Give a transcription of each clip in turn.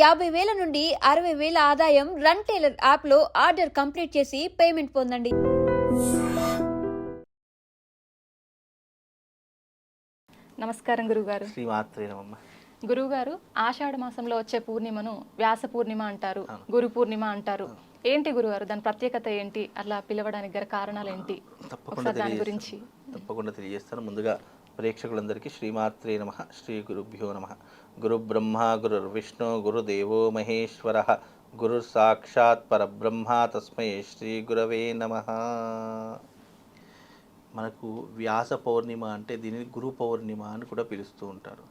యాభై వేల నుండి అరవై వేల ఆదాయం రన్ టైలర్ యాప్లో ఆర్డర్ కంప్లీట్ చేసి పేమెంట్ పొందండి. నమస్కారం గురుగారు. శ్రీమాత్రే నమమ్మ గురువుగారు ఆషాఢ మాసంలో వచ్చే పూర్ణిమను వ్యాస పూర్ణిమ అంటారు గురు పూర్ణిమ అంటారు. ఏంటి గురుగారు దాని ప్రత్యేకత ఏంటి? అలా పిలవడానికి గల కారణాలు ఏంటి? తప్పకుండా దాని గురించి. తప్పకుండా తెలియజేస్తాను. ముందుగా ప్రేక్షకులందరికీ శ్రీమాత్రే నమ శ్రీ గురుభ్యో నమ. గురు బ్రహ్మ గురు విష్ణు గురుదేవో మహేశ్వర గురు సాక్షాత్ పరబ్రహ్మ తస్మై శ్రీ గురవే నమ. మనకు వ్యాస పౌర్ణిమ అంటే దీనిని గురు పౌర్ణిమ అని కూడా పిలుస్తూ ఉంటారు.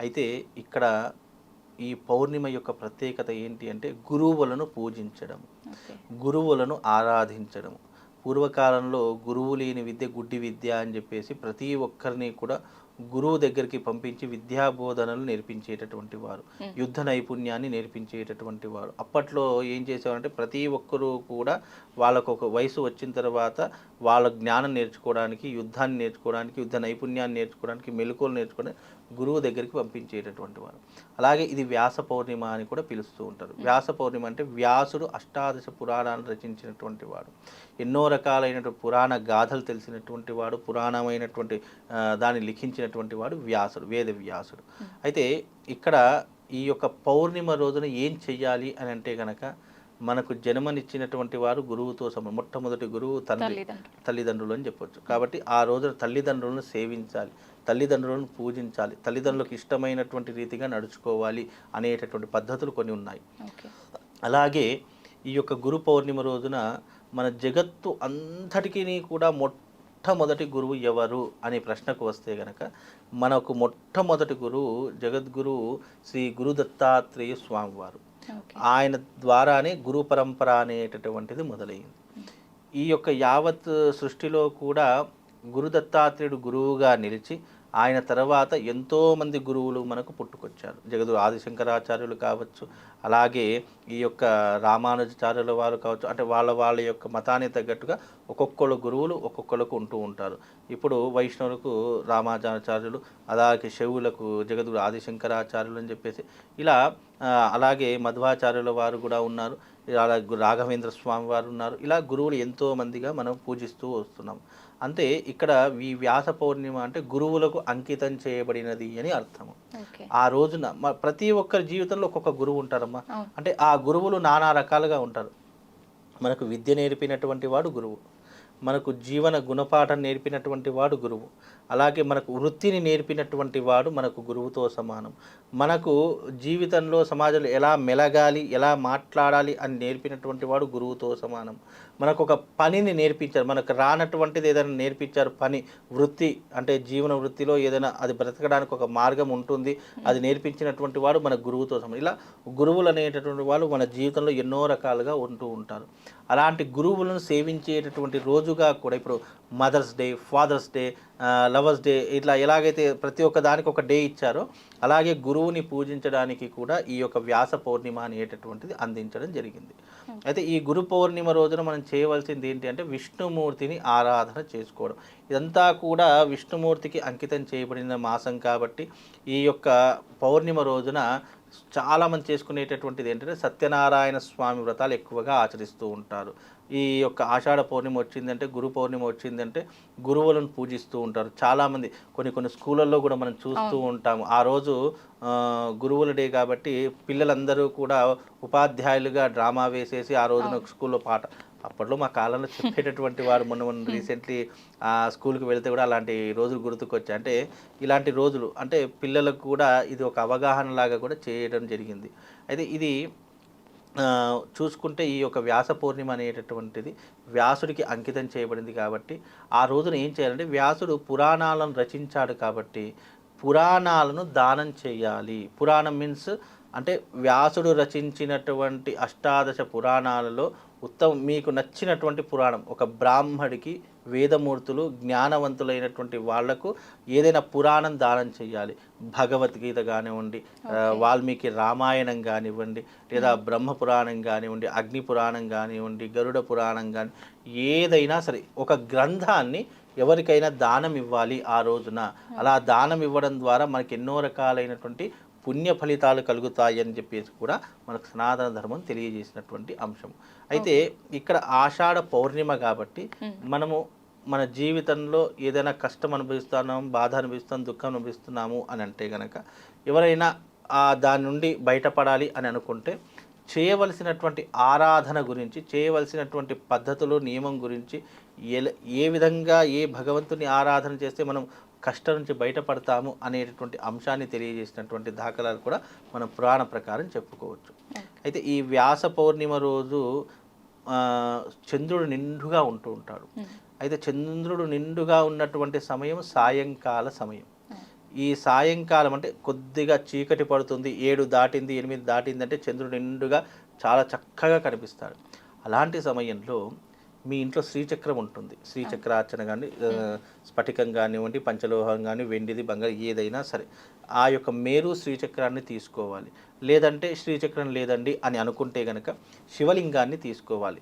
అయితే ఇక్కడ ఈ పౌర్ణిమ యొక్క ప్రత్యేకత ఏంటి అంటే గురువులను పూజించడం గురువులను ఆరాధించడం పూర్వకాలంలో గురువు లేని విద్య గుడ్డి విద్య అని చెప్పేసి ప్రతి ఒక్కరిని కూడా గురువు దగ్గరికి పంపించి విద్యా బోధనలు నేర్పించేటటువంటి వారు. యుద్ధ నైపుణ్యాన్ని నేర్పించేటటువంటి వారు. అప్పట్లో ఏం చేసేవారంటే ప్రతి ఒక్కరూ కూడా వాళ్ళకు ఒక వయసు వచ్చిన తర్వాత వాళ్ళ జ్ఞానం నేర్చుకోవడానికి యుద్ధాన్ని నేర్చుకోవడానికి యుద్ధ నైపుణ్యాన్ని నేర్చుకోవడానికి మెలకువలు నేర్చుకోవడానికి గురువు దగ్గరికి పంపించేటటువంటి వారు. అలాగే ఇది వ్యాస పౌర్ణిమ అని కూడా పిలుస్తూ ఉంటారు. వ్యాస పౌర్ణిమ అంటే వ్యాసుడు అష్టాదశ పురాణాలను రచించినటువంటి వాడు. ఎన్నో రకాలైనటువంటి పురాణ గాథలు తెలిసినటువంటి వాడు పురాణమైనటువంటి దాన్ని లిఖించినటువంటి వాడు వ్యాసుడు వేద వ్యాసుడు. అయితే ఇక్కడ ఈ యొక్క పౌర్ణిమ రోజున ఏం చెయ్యాలి అని అంటే గనక మనకు జన్మనిచ్చినటువంటి వారు గురువుతో సమ మొట్టమొదటి గురువు తండ్రి తల్లిదండ్రులు. అని చెప్పొచ్చు. కాబట్టి ఆ రోజున తల్లిదండ్రులను సేవించాలి తల్లిదండ్రులను పూజించాలి తల్లిదండ్రులకు ఇష్టమైనటువంటి రీతిగా నడుచుకోవాలి అనేటటువంటి పద్ధతులు కొన్ని ఉన్నాయి. అలాగే ఈ యొక్క గురు పౌర్ణిమ రోజున మన జగత్తు అంతటికీ కూడా మొట్టమొదటి గురువు ఎవరు అనే ప్రశ్నకు వస్తే గనక మనకు మొట్టమొదటి గురువు జగద్గురువు శ్రీ గురు దత్తాత్రేయ స్వామివారు ఆయన ద్వారానే గురు పరంపర అనేటటువంటిది మొదలైంది ఈ యొక్క యావత్ సృష్టిలో కూడా గురు దత్తాత్రేయుడు గురువుగా నిలిచి ఆయన తర్వాత ఎంతోమంది గురువులు మనకు పుట్టుకొచ్చారు. జగదు ఆదిశంకరాచార్యులు కావచ్చు అలాగే ఈ యొక్క రామానుజాచార్యుల వారు కావచ్చు అంటే వాళ్ళ వాళ్ళ యొక్క మతానికి తగ్గట్టుగా ఒక్కొక్కరు గురువులు ఒక్కొక్కరికి ఉంటూ ఉంటారు. ఇప్పుడు వైష్ణవులకు రామానుజాచార్యులు అలాగే శవులకు జగదుడు ఆదిశంకరాచార్యులు అని చెప్పేసి ఇలా అలాగే మధ్వాచార్యుల వారు కూడా ఉన్నారు. ఇలా రాఘవేంద్ర స్వామి వారు ఉన్నారు. ఇలా గురువులు ఎంతోమందిగా మనం పూజిస్తూ వస్తున్నాం. అంతే ఇక్కడ ఈ వ్యాస పౌర్ణిమ అంటే గురువులకు అంకితం చేయబడినది అని అర్థము. ఓకే. ఆ రోజున ప్రతి ఒక్కరి జీవితంలో ఒక్కొక్క గురువు ఉంటారమ్మా. అంటే ఆ గురువులు నానా రకాలుగా ఉంటారు. మనకు విద్య నేర్పినటువంటి వాడు గురువు. మనకు జీవన గుణపాఠం నేర్పినటువంటి వాడు గురువు. అలాగే మనకు వృత్తిని నేర్పినటువంటి వాడు మనకు గురువుతో సమానం. మనకు జీవితంలో సమాజంలో ఎలా మెలగాలి ఎలా మాట్లాడాలి అని నేర్పినటువంటి వాడు గురువుతో సమానం. మనకు ఒక పనిని నేర్పించారు మనకు రానటువంటిది ఏదైనా నేర్పించారు పని వృత్తి అంటే జీవన వృత్తిలో ఏదైనా అది బ్రతకడానికి ఒక మార్గం ఉంటుంది అది నేర్పించినటువంటి వాడు మన గురువుతో సమానం. ఇలా గురువులు అనేటటువంటి వాళ్ళు మన జీవితంలో ఎన్నో రకాలుగా ఉంటూ ఉంటారు. అలాంటి గురువులను సేవించేటటువంటి రోజుగా కూడా ఇప్పుడు Mother's Day Father's Day Lovers' Day ఇట్లా ఎలాగైతే ప్రతి ఒక్క దానికి ఒక డే ఇచ్చారో అలాగే గురువుని పూజించడానికి కూడా ఈ యొక్క వ్యాస పౌర్ణిమ అనేటటువంటిది అందించడం జరిగింది. అయితే ఈ గురు పౌర్ణిమ రోజున మనం చేయవలసింది ఏంటి అంటే విష్ణుమూర్తిని ఆరాధన చేసుకోవడం. ఇదంతా కూడా విష్ణుమూర్తికి అంకితం చేయబడిన మాసం కాబట్టి ఈ యొక్క పౌర్ణిమ రోజున చాలామంది చేసుకునేటటువంటిది ఏంటంటే సత్యనారాయణ స్వామి వ్రతాలు ఎక్కువగా ఆచరిస్తూ ఉంటారు. ఈ యొక్క ఆషాఢ పౌర్ణిమ వచ్చిందంటే గురు పౌర్ణిమ వచ్చిందంటే గురువులను పూజిస్తూ ఉంటారు. చాలామంది కొన్ని కొన్ని స్కూళ్ళల్లో కూడా మనం చూస్తూ ఉంటాము. ఆ రోజు గురువుల డే కాబట్టి పిల్లలందరూ కూడా ఉపాధ్యాయులుగా డ్రామా వేసేసి ఆ రోజున స్కూల్లో పాట. అప్పట్లో మా కాలంలో చెప్పేటటువంటి వారు మొన్న మొన్న రీసెంట్లీ ఆ స్కూల్కి వెళ్తే కూడా అలాంటి రోజులు గుర్తుకొచ్చాయి. అంటే ఇలాంటి రోజులు అంటే పిల్లలకు కూడా ఇది ఒక అవగాహన లాగా కూడా చేయడం జరిగింది. అయితే ఇది చూసుకుంటే ఈ యొక్క వ్యాస పూర్ణిమ అనేటటువంటిది వ్యాసుడికి అంకితం చేయబడింది కాబట్టి ఆ రోజున ఏం చేయాలంటే వ్యాసుడు పురాణాలను రచించాడు కాబట్టి పురాణాలను దానం చేయాలి. పురాణం మీన్స్ అంటే వ్యాసుడు రచించినటువంటి అష్టాదశ పురాణాలలో ఉత్తమ మీకు నచ్చినటువంటి పురాణం ఒక బ్రాహ్మడికి వేదమూర్తులు జ్ఞానవంతులైనటువంటి వాళ్ళకు ఏదైనా పురాణం దానం చేయాలి భగవద్గీత కానివ్వండి వాల్మీకి రామాయణం కానివ్వండి లేదా బ్రహ్మ పురాణం కానివ్వండి అగ్ని పురాణం కానివ్వండి గరుడ పురాణం కానీ ఏదైనా సరే ఒక గ్రంథాన్ని ఎవరికైనా దానం ఇవ్వాలి ఆ రోజున. అలా దానం ఇవ్వడం ద్వారా మనకి ఎన్నో రకాలైనటువంటి పుణ్య ఫలితాలు కలుగుతాయి అని చెప్పేసి కూడా మనకు సనాతన ధర్మం తెలియజేసినటువంటి అంశం అయితే ఇక్కడ ఆషాఢ పౌర్ణిమ కాబట్టి మనము మన జీవితంలో ఏదైనా కష్టం అనుభవిస్తున్నాము బాధ అనుభవిస్తున్నాం దుఃఖం అనుభవిస్తున్నాము అని అంటే గనక ఎవరైనా ఆ దాని నుండి బయటపడాలి అని అనుకుంటే చేయవలసినటువంటి ఆరాధన గురించి చేయవలసినటువంటి పద్ధతులు నియమం గురించి ఏ విధంగా ఏ భగవంతుని ఆరాధన చేస్తే మనం కష్టం నుంచి బయటపడతాము అనేటటువంటి అంశాన్ని తెలియజేసినటువంటి దాఖలాలు కూడా మనం పురాణ ప్రకారం చెప్పుకోవచ్చు. అయితే ఈ వ్యాస పౌర్ణిమ రోజు చంద్రుడు నిండుగా ఉంటూ ఉంటాడు. అయితే చంద్రుడు నిండుగా ఉన్నటువంటి సమయం సాయంకాల సమయం. ఈ సాయంకాలం అంటే కొద్దిగా చీకటి పడుతుంది ఏడు దాటింది ఎనిమిది దాటింది అంటే చంద్రుడు నిండుగా చాలా చక్కగా కనిపిస్తాడు. అలాంటి సమయంలో మీ ఇంట్లో శ్రీచక్రం ఉంటుంది. శ్రీచక్రార్చన కానీ స్ఫటికం కానివ్వండి పంచలోహం కానీ వెండిది బంగారు ఏదైనా సరే ఆ యొక్క మేరు శ్రీచక్రాన్ని తీసుకోవాలి. లేదంటే శ్రీచక్రం లేదండి అని అనుకుంటే గనక శివలింగాన్ని తీసుకోవాలి.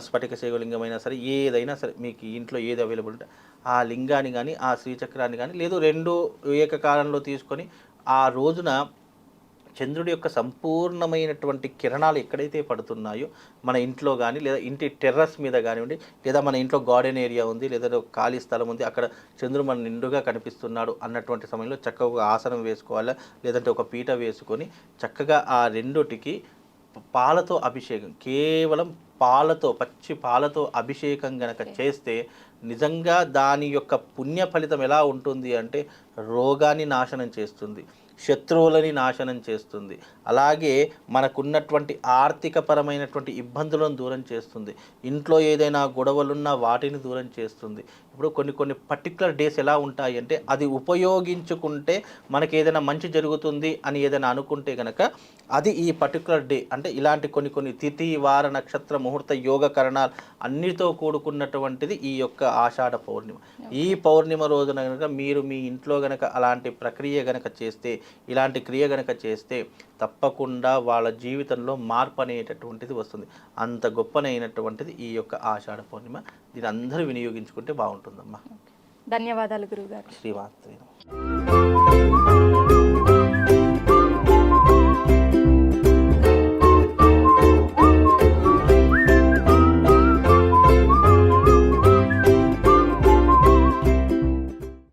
స్ఫటిక శివలింగమైనా సరే ఏదైనా సరే మీకు ఇంట్లో ఏది అవైలబుల్ ఉంటే ఆ లింగాన్ని కానీ ఆ శ్రీచక్రాన్ని కానీ లేదు రెండు ఏకకాలంలో తీసుకొని ఆ రోజున చంద్రుడి యొక్క సంపూర్ణమైనటువంటి కిరణాలు ఎక్కడైతే పడుతున్నాయో మన ఇంట్లో కానీ లేదా ఇంటి టెర్రస్ మీద కానివ్వండి లేదా మన ఇంట్లో గార్డెన్ ఏరియా ఉంది లేదా ఖాళీ స్థలం ఉంది అక్కడ చంద్రుడు మన నిండుగా కనిపిస్తున్నాడు అన్నటువంటి సమయంలో చక్కగా ఆసనం వేసుకోవాలా లేదంటే ఒక పీట వేసుకొని చక్కగా ఆ రెండుటికి పాలతో అభిషేకం కేవలం పాలతో పచ్చి పాలతో అభిషేకం గనక చేస్తే నిజంగా దాని యొక్క పుణ్య ఫలితం ఎలా ఉంటుంది అంటే రోగాన్ని నాశనం చేస్తుంది శత్రువులని నాశనం చేస్తుంది. అలాగే మనకున్నటువంటి ఆర్థికపరమైనటువంటి ఇబ్బందులను దూరం చేస్తుంది. ఇంట్లో ఏదైనా గొడవలున్నా వాటిని దూరం చేస్తుంది. ఇప్పుడు కొన్ని కొన్ని పర్టికులర్ డేస్ ఎలా ఉంటాయి అంటే అది ఉపయోగించుకుంటే మనకి ఏదైనా మంచి జరుగుతుంది అని ఏదైనా అనుకుంటే కనుక అది ఈ పర్టికులర్ డే అంటే ఇలాంటి కొన్ని కొన్ని తిథి వార నక్షత్ర ముహూర్త యోగ కరణాలు అన్నిటితో కూడుకున్నటువంటిది ఈ యొక్క ఆషాఢ పౌర్ణిమ. ఈ పౌర్ణిమ రోజున కనుక మీరు మీ ఇంట్లో గనక అలాంటి ప్రక్రియ గనక చేస్తే ఇలాంటి క్రియ గనక చేస్తే తప్పకుండా వాళ్ళ జీవితంలో మార్పు అనేటటువంటిది వస్తుంది. అంత గొప్పనైనటువంటిది ఈ యొక్క ఆషాఢ పౌర్ణిమ. దీన్ని అందరూ వినియోగించుకుంటే బాగుంటుందమ్మా. ధన్యవాదాలు గురువుగారు. శ్రీమాత్రి